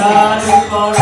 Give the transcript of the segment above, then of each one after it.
ধ্যান কর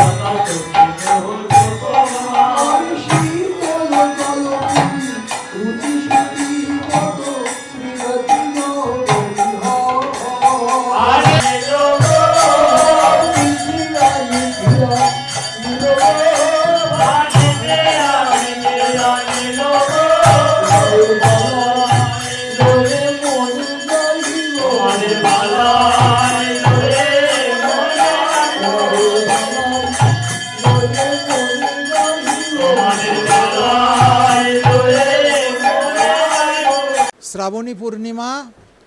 শ্রাবণী পূর্ণিমা,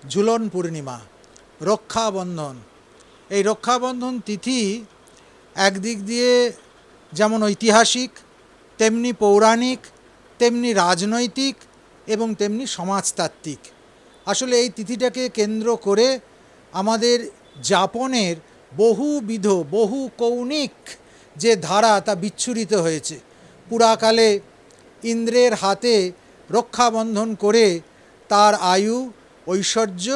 ঝুলন পূর্ণিমা, রক্ষাবন্ধন। এই রক্ষাবন্ধন তিথি একদিক দিয়ে যেমন ঐতিহাসিক, তেমনি পৌরাণিক, তেমনি রাজনৈতিক এবং তেমনি সমাজতাত্ত্বিক। আসলে এই তিথিটাকে কেন্দ্র করে আমাদের যাপনের বহুবিধ বহু কৌণিক যে ধারা তা বিচ্ছুরিত হয়েছে। পুরাকালে ইন্দ্রের হাতে রক্ষাবন্ধন করে তার আয়ু, ঐশ্বর্য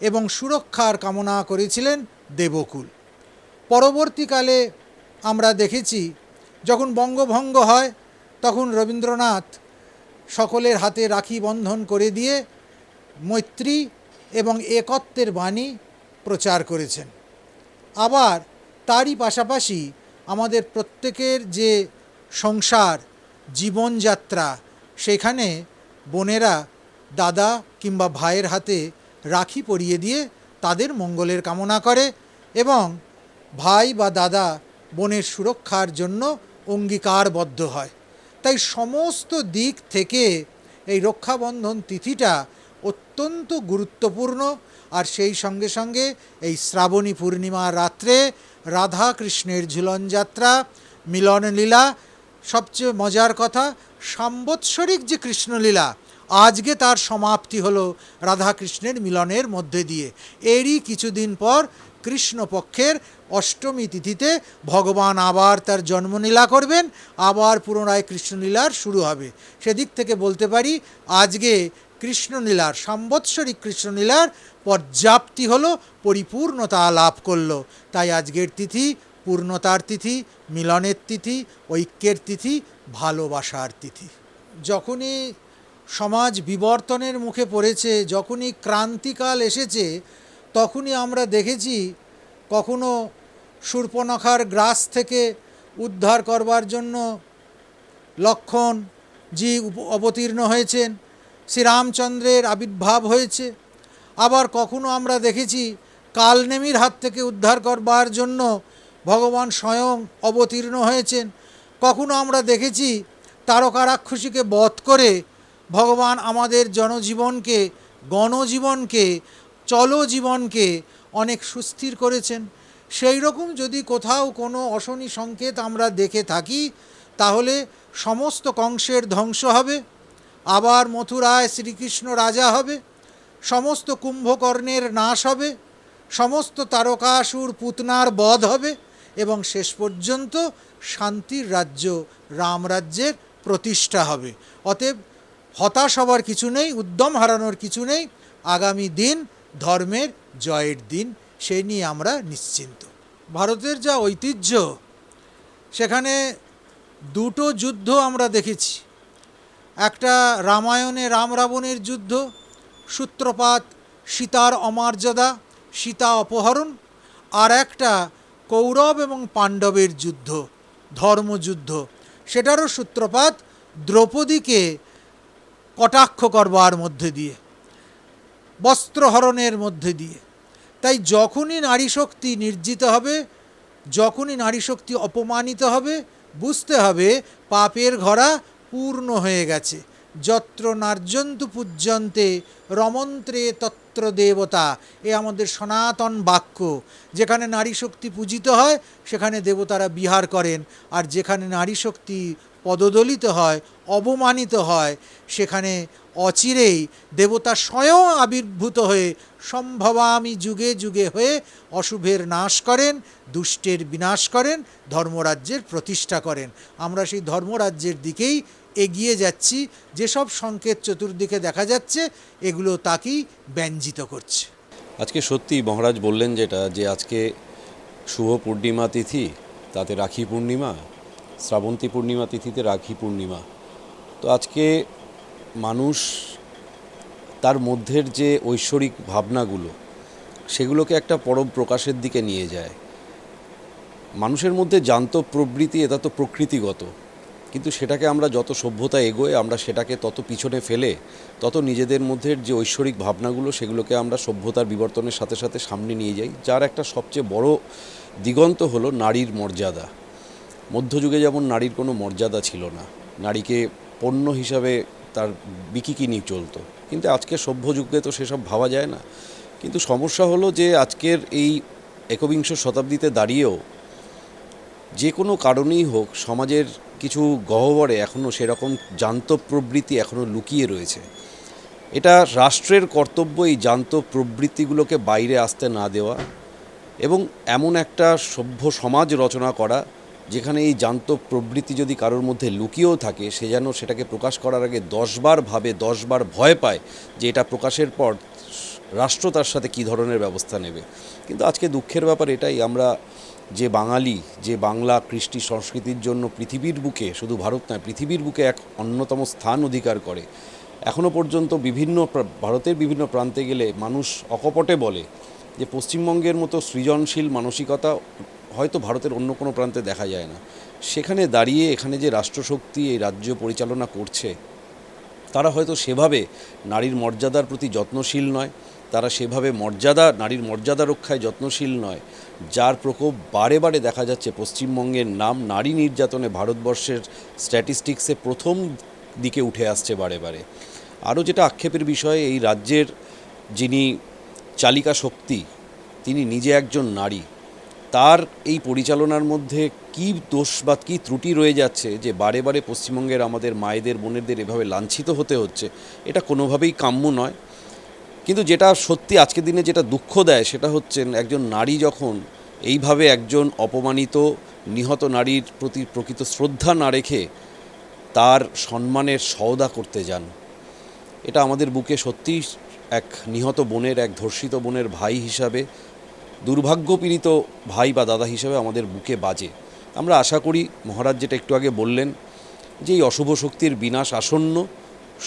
এবং সুরক্ষার কামনা করেছিলেন দেবকুল। পরবর্তীকালে আমরা দেখেছি, যখন বঙ্গভঙ্গ হয়, তখন রবীন্দ্রনাথ সকলের হাতে রাখি বন্ধন করে দিয়ে মৈত্রী এবং একত্বের বাণী প্রচার করেছেন। আবার তারই পাশাপাশি আমাদের প্রত্যেকের যে সংসার, জীবনযাত্রা, সেখানে বোনেরা দাদা কিংবা ভাইয়ের হাতে রাখি পরিয়ে দিয়ে তাদের মঙ্গলের কামনা করে এবং ভাই বা দাদা বোনের সুরক্ষার জন্য অঙ্গীকারবদ্ধ হয়। তাই সমস্ত দিক থেকে এই রক্ষাবন্ধন তিথিটা অত্যন্ত গুরুত্বপূর্ণ আর সেই সঙ্গে সঙ্গে এই শ্রাবণী পূর্ণিমার রাত্রে রাধা কৃষ্ণের ঝুলন যাত্রা মিলন লীলা সবচেয়ে মজার কথা, সাম্বৎসরিক যে কৃষ্ণলীলা, আজকে তার সমাপ্তি হলো রাধাকৃষ্ণের মিলনের মধ্যে দিয়ে। এরই কিছুদিন পর কৃষ্ণপক্ষের অষ্টমী তিথিতে ভগবান আবার তার জন্মলীলা করবেন, আবার পুনরায় কৃষ্ণলীলার শুরু হবে। সেদিক থেকে বলতে পারি, আজকে কৃষ্ণলীলার, সাম্বৎসরিক কৃষ্ণলীলার পর্যাপ্তি হলো, পরিপূর্ণতা লাভ করল। তাই আজকের তিথি পূর্ণতার তিথি, মিলনের তিথি, ঐক্যের তিথি, ভালোবাসার তিথি। যখনই সমাজ বিবর্তনের মুখে পড়েছে, যখনই ক্রান্তিকাল এসেছে, তখনই আমরা দেখেছি কখনো শূর্পনখার গ্রাস থেকে উদ্ধার করবার জন্য লক্ষণ জি অবতীর্ণ হয়েছেন, শ্রীরামচন্দ্রের আবির্ভাব হয়েছে। আবার কখনো আমরা দেখেছি কালনেমির হাত থেকে উদ্ধার করবার জন্য ভগবান স্বয়ং অবতীর্ণ হয়েছেন। কখনো আমরা দেখেছি তারকা রাক্ষসীকে বধ করে ভগবান আমাদের জনজীবনকে, গণজীবনকে, চলজীবনকে অনেক সুস্থির করেছেন। সেই রকম যদি কোথাও কোনো অশনি সংকেত আমরা দেখে থাকি, তাহলে সমস্ত কংসের ধ্বংস হবে, আবার মথুরায় শ্রীকৃষ্ণ রাজা হবে, সমস্ত কুম্ভকর্ণের নাশ হবে, সমস্ত তারকাসুর পুতনার বধ হবে এবং শেষ পর্যন্ত শান্তির রাজ্য রামরাজ্যের প্রতিষ্ঠা হবে। অতএব হতাশ হবার কিছু নেই, উদ্যম হারানোর কিছু নেই। আগামী দিন ধর্মের জয়ের দিন সেই নিয়ে আমরা নিশ্চিন্ত। ভারতের যা ঐতিহ্য, সেখানে দুটো যুদ্ধ আমরা দেখেছি। একটা রামায়ণে রাম রাবণের যুদ্ধ, সূত্রপাত, সীতার অমর্যাদা, সীতা অপহরণ, আর একটা কৌরব এবং পাণ্ডবের যুদ্ধ, ধর্মযুদ্ধ। সেটারও সূত্রপাত দ্রৌপদীকে কটাক্ষ করবার মধ্যে দিয়ে, বস্ত্রহরণের মধ্যে দিয়ে। তাই যখনই নারী শক্তি নির্জিত হবে, যখনই নারী শক্তি অপমানিত হবে, বুঝতে হবে পাপের ঘরা পূর্ণ হয়ে গেছে। যত্র নার্যন্তু পূজ্যন্তে রমন্ত্রে তত্র দেবতা। এ আমাদের সনাতন বাক্য। যেখানে নারী শক্তি পূজিত হয়, সেখানে দেবতারা বিহার করেন। আর যেখানে নারী শক্তি পদদলিত হয়, অবমানিত হয়, সেখানে অচিরেই দেবতা স্বয়ং আবির্ভূত হয়ে সম্ভবামি যুগে যুগে হয়ে অশুভের নাশ করেন, দুষ্টের বিনাশ করেন, ধর্মরাজ্যের প্রতিষ্ঠা করেন। আমরা সেই ধর্মরাজ্যের দিকেই এগিয়ে যাচ্ছি, যেসব সংকেত চতুর্দিকে দেখা যাচ্ছে, এগুলো তাকেই ব্যঞ্জিত করছে। আজকে সত্যি মহারাজ বললেন যেটা, যে আজকে শুভ পূর্ণিমা তিথি, তাতে রাখি পূর্ণিমা, শ্রাবন্তী পূর্ণিমা তিথিতে রাখি পূর্ণিমা। তো আজকে মানুষ তার মধ্যের যে ঐশ্বরিক ভাবনাগুলো, সেগুলোকে একটা পরম প্রকাশের দিকে নিয়ে যায়। মানুষের মধ্যে জান্ত প্রবৃত্তি, এটা তো প্রকৃতিগত। কিন্তু সেটাকে আমরা যত সভ্যতা এগোয়, আমরা সেটাকে তত পিছনে ফেলে, তত নিজেদের মধ্যে যে ঐশ্বরিক ভাবনাগুলো, সেগুলোকে আমরা সভ্যতার বিবর্তনের সাথে সাথে সামনে নিয়ে যাই, যার একটা সবচেয়ে বড় দিগন্ত হলো নারীর মর্যাদা। মধ্যযুগে যেমন নারীর কোনো মর্যাদা ছিল না, নারীকে পণ্য হিসাবে তার বিকিকিনি চলতো, কিন্তু আজকে সভ্য যুগে তো সেসব ভাবা যায় না। কিন্তু সমস্যা হলো যে আজকের এই একবিংশ শতাব্দীতে দাঁড়িয়েও যে কোনো কারণেই হোক, সমাজের কিছু গহ্বরে এখনও সেরকম জান্ত প্রবৃত্তি এখনও লুকিয়ে রয়েছে। এটা রাষ্ট্রের কর্তব্য এই জান্ত প্রবৃত্তিগুলোকে বাইরে আসতে না দেওয়া এবং এমন একটা সভ্য সমাজ রচনা করা যেখানে এই জান্ত প্রবৃত্তি যদি কারোর মধ্যে লুকিয়েও থাকে, সে যেন সেটাকে প্রকাশ করার আগে দশবার ভাবে, দশবার ভয় পায় যে এটা প্রকাশের পর রাষ্ট্র তার সাথে কী ধরনের ব্যবস্থা নেবে। কিন্তু আজকে দুঃখের ব্যাপার এটাই, আমরা যে বাঙালি, যে বাংলা কৃষ্টি সংস্কৃতির জন্য পৃথিবীর বুকে, শুধু ভারত নয়, পৃথিবীর বুকে এক অন্যতম স্থান অধিকার করে। এখনও পর্যন্ত বিভিন্ন ভারতের বিভিন্ন প্রান্তে গেলে মানুষ অকপটে বলে যে পশ্চিমবঙ্গের মতো সৃজনশীল মানসিকতা হয়তো ভারতের অন্য কোনো প্রান্তে দেখা যায় না। সেখানে দাঁড়িয়ে, এখানে যে রাষ্ট্রশক্তি, এই রাজ্য পরিচালনা করছে, তারা হয়তো সেভাবে নারীর মর্যাদার প্রতি যত্নশীল নয় তারা সেভাবে মর্যাদা, নারীর মর্যাদা রক্ষায় যত্নশীল নয়। যার প্রকোপ বারে বারে দেখা যাচ্ছে পশ্চিমবঙ্গের নাম নারী নির্যাতনে ভারতবর্ষের স্ট্যাটিস্টিক্সে প্রথম দিকে উঠে আসছে বারে বারে। আরও যেটা আক্ষেপের বিষয়, এই রাজ্যের যিনি চালিকা শক্তি, তিনি নিজে একজন নারী। তার এই পরিচালনার মধ্যে কি দোষ বা কী ত্রুটি রয়ে যাচ্ছে যে বারে বারে পশ্চিমবঙ্গের আমাদের মায়েদের, বোনেদের এভাবে লাঞ্ছিত হতে হচ্ছে, এটা কোনোভাবেই কাম্য নয়। কিন্তু যেটা সত্যি আজকের দিনে যেটা দুঃখ দেয় সেটা হচ্ছেন একজন নারী যখন এইভাবে একজন অপমানিত নিহত নারীর প্রতি প্রকৃত শ্রদ্ধা না রেখে তার সম্মানের সওদা করতে যান, এটা আমাদের বুকে সত্যিই এক নিহত বোনের, এক ধর্ষিত বোনের ভাই হিসাবে, দুর্ভাগ্যপীড়িত ভাই বা দাদা হিসাবে আমাদের বুকে বাজে। আমরা আশা করি, মহারাজ যেটা একটু আগে বললেন, যে এই অশুভ শক্তির বিনাশ আসন্ন,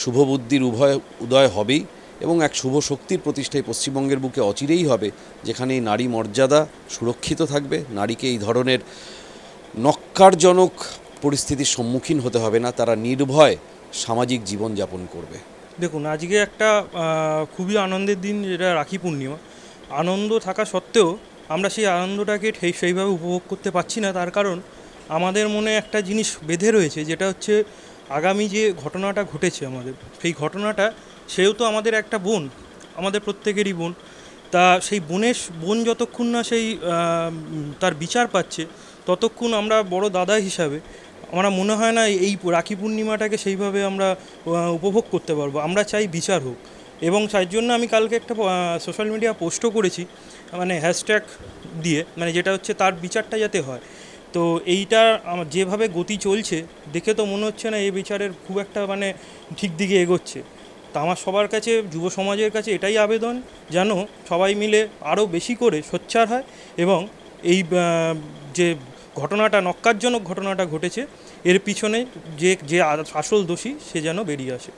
শুভ বুদ্ধির উভয়, উদয় হবেই। এবং এক শুভ শক্তির প্রতিষ্ঠায় পশ্চিমবঙ্গের বুকে অচিরেই হবে যেখানে এই নারী মর্যাদা সুরক্ষিত থাকবে। নারীকে এই ধরনের নক্কারজনক পরিস্থিতির সম্মুখীন হতে হবে না, তারা নির্ভয় সামাজিক জীবনযাপন করবে। দেখুন, আজকে একটা খুবই আনন্দের দিন, যেটা রাখি পূর্ণিমা। আনন্দ থাকা সত্ত্বেও আমরা সেই আনন্দটাকে ঠিক সেইভাবে উপভোগ করতে পারছি না। তার কারণ, আমাদের মনে একটা জিনিস বেঁধে রয়েছে, যেটা হচ্ছে আগামী যে ঘটনাটা ঘটেছে আমাদের, সেই ঘটনাটা সেও তো আমাদের একটা বোন, আমাদের প্রত্যেকেরই বোন। তা সেই বোনের বোন যতক্ষণ না সেই তার বিচার পাচ্ছে, ততক্ষণ আমরা বড় দাদা হিসাবে, আমরা মনে হয় না এই রাখি পূর্ণিমাটাকে সেইভাবে আমরা উপভোগ করতে পারব। আমরা চাই বিচার হোক। এবং তার জন্য আমি কালকে একটা সোশ্যাল মিডিয়া পোস্টও করেছি মানে হ্যাশট্যাগ দিয়ে মানে যেটা হচ্ছে তার বিচারটা যাতে হয়। তো এইটা যেভাবে গতি চলছে, দেখে তো মনে হচ্ছে না এই বিচারের খুব একটা মানে ঠিক দিকে এগোচ্ছে। তা আমার সবার কাছে, যুব সমাজের কাছে এটাই আবেদন, যেন সবাই মিলে আরও বেশি করে সোচ্চার হয় এবং এই যে ঘটনাটা নক্কারজনক ঘটনাটা ঘটেছে, এর পিছনে যে যে আসল দোষী সে যেন বেরিয়ে আসে।